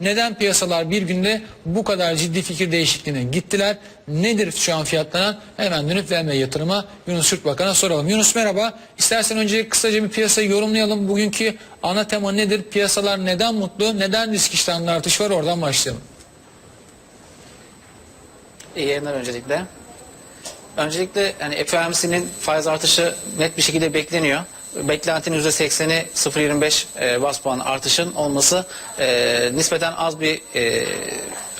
Neden piyasalar bir günde bu kadar ciddi fikir değişikliğine gittiler? Nedir şu an fiyatlanan? Hemen dönüp vermeye yatırıma Yunus Şurtbakan'a soralım. Yunus merhaba. İstersen önce kısaca bir piyasayı yorumlayalım. Bugünkü ana tema nedir? Piyasalar neden mutlu? Neden risk iştahında artış var? Oradan başlayalım. İyi yayınlar öncelikle. Öncelikle yani FOMC'nin faiz artışı net bir şekilde bekleniyor. Beklentinin %80'i 0.25 e, bas puan artışın olması e, nispeten az bir e,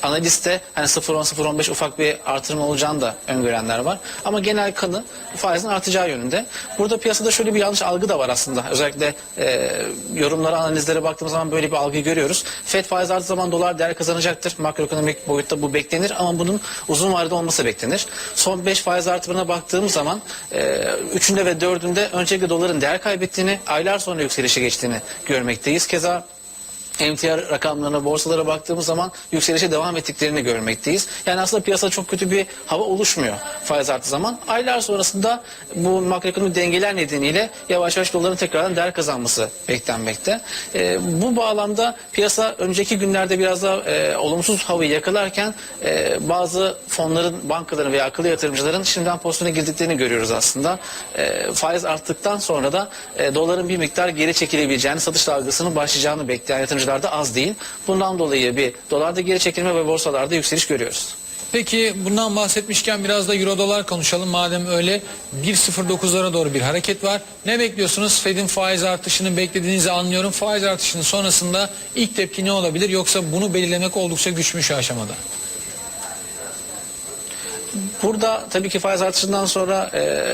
analiste hani 0.10-0.15 ufak bir artırım olacağını da öngörenler var. Ama genel kanı faizin artacağı yönünde. Burada piyasada şöyle bir yanlış algı da var aslında. Özellikle e, yorumlara, analizlere baktığımız zaman böyle bir algı görüyoruz. FED faiz arttığı zaman dolar değer kazanacaktır. Makroekonomik boyutta bu beklenir ama bunun uzun vadede olması beklenir. Son 5 faiz artırımına baktığımız zaman e, üçünde ve dördünde öncelikle doların değer kaybettiğini, aylar sonra yükselişe geçtiğini görmekteyiz. Keza emtia rakamlarına, borsalara baktığımız zaman yükselişe devam ettiklerini görmekteyiz. Yani aslında piyasada çok kötü bir hava oluşmuyor faiz arttığı zaman. Aylar sonrasında bu makroekonomik dengeler nedeniyle yavaş yavaş doların tekrardan değer kazanması beklenmekte. Ee, bu bağlamda piyasa önceki günlerde biraz daha e, olumsuz havayı yakalarken e, bazı fonların, bankaların veya akıllı yatırımcıların şimdiden pozisyona girdiklerini görüyoruz aslında. E, faiz arttıktan sonra da e, doların bir miktar geri çekilebileceğini, satış dalgasının başlayacağını bekleyen yatırımcılar da az değil. Bundan dolayı bir dolarda geri çekilme ve borsalarda yükseliş görüyoruz. Peki bundan bahsetmişken biraz da euro dolar konuşalım. Madem öyle 1.09'lara doğru bir hareket var. Ne bekliyorsunuz? Fed'in faiz artışını beklediğinizi anlıyorum. Faiz artışının sonrasında ilk tepki ne olabilir? Yoksa bunu belirlemek oldukça güç mü şu aşamada? Burada tabii ki faiz artışından sonra e,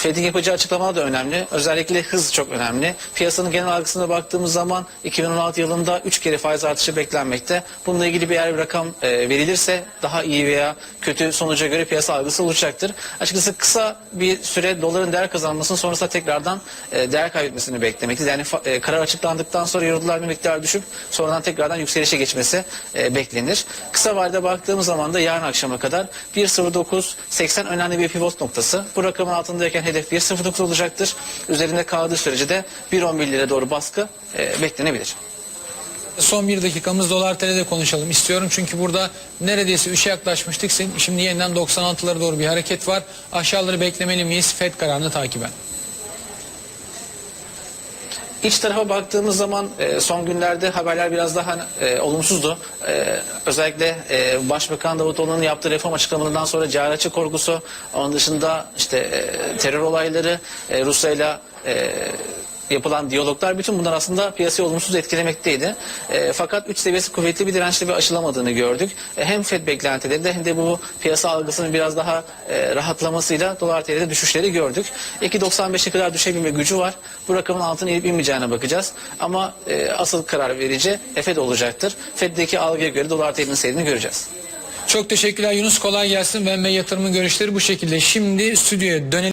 Fed'in yapacağı açıklama da önemli. Özellikle hız çok önemli. Piyasanın genel algısına baktığımız zaman 2016 yılında 3 kere faiz artışı beklenmekte. Bununla ilgili bir eğer bir rakam e, verilirse daha iyi veya kötü sonuca göre piyasa algısı oluşacaktır. Açıkçası kısa bir süre doların değer kazanmasının sonrasında tekrardan e, değer kaybetmesini beklemekteyiz. Yani e, karar açıklandıktan sonra eurodolar bir miktar düşüp sonradan tekrardan yükselişe geçmesi e, beklenir. Kısa vadede baktığımız zaman da yarın akşama kadar 1.09.80 önemli bir pivot noktası. Bu rakamın altındayken hedef 1.09 olacaktır. Üzerinde kaldığı sürece de 1.11 lira doğru baskı e, beklenebilir. Son bir dakikamız dolar TL'de konuşalım istiyorum. Çünkü burada neredeyse 3'e yaklaşmıştık. Şimdi yeniden 96'lara doğru bir hareket var. Aşağıları beklemeli miyiz? Fed kararını takiben. İç tarafa baktığımız zaman e, son günlerde haberler biraz daha e, olumsuzdu. E, özellikle Başbakan Davutoğlu'nun yaptığı reform açıklamalarından sonra cari açık korkusu, onun dışında işte terör olayları, e, Rusya ile e, yapılan diyaloglar bütün bunlar aslında piyasayı olumsuz etkilemekteydi. E, fakat üç seviyesi kuvvetli bir dirençle bir aşılamadığını gördük. E, hem FED beklentilerinde hem de bu piyasa algısının biraz daha e, rahatlamasıyla dolar TL'de düşüşleri gördük. 2.95'e kadar düşebilme gücü var. Bu rakamın altına inip inmeyeceğine bakacağız. Ama e, asıl karar verici FED olacaktır. FED'deki algıya göre dolar TL'nin seyrini göreceğiz. Çok teşekkürler Yunus. Kolay gelsin. Ben ve yatırımın görüşleri bu şekilde. Şimdi stüdyoya dönelim.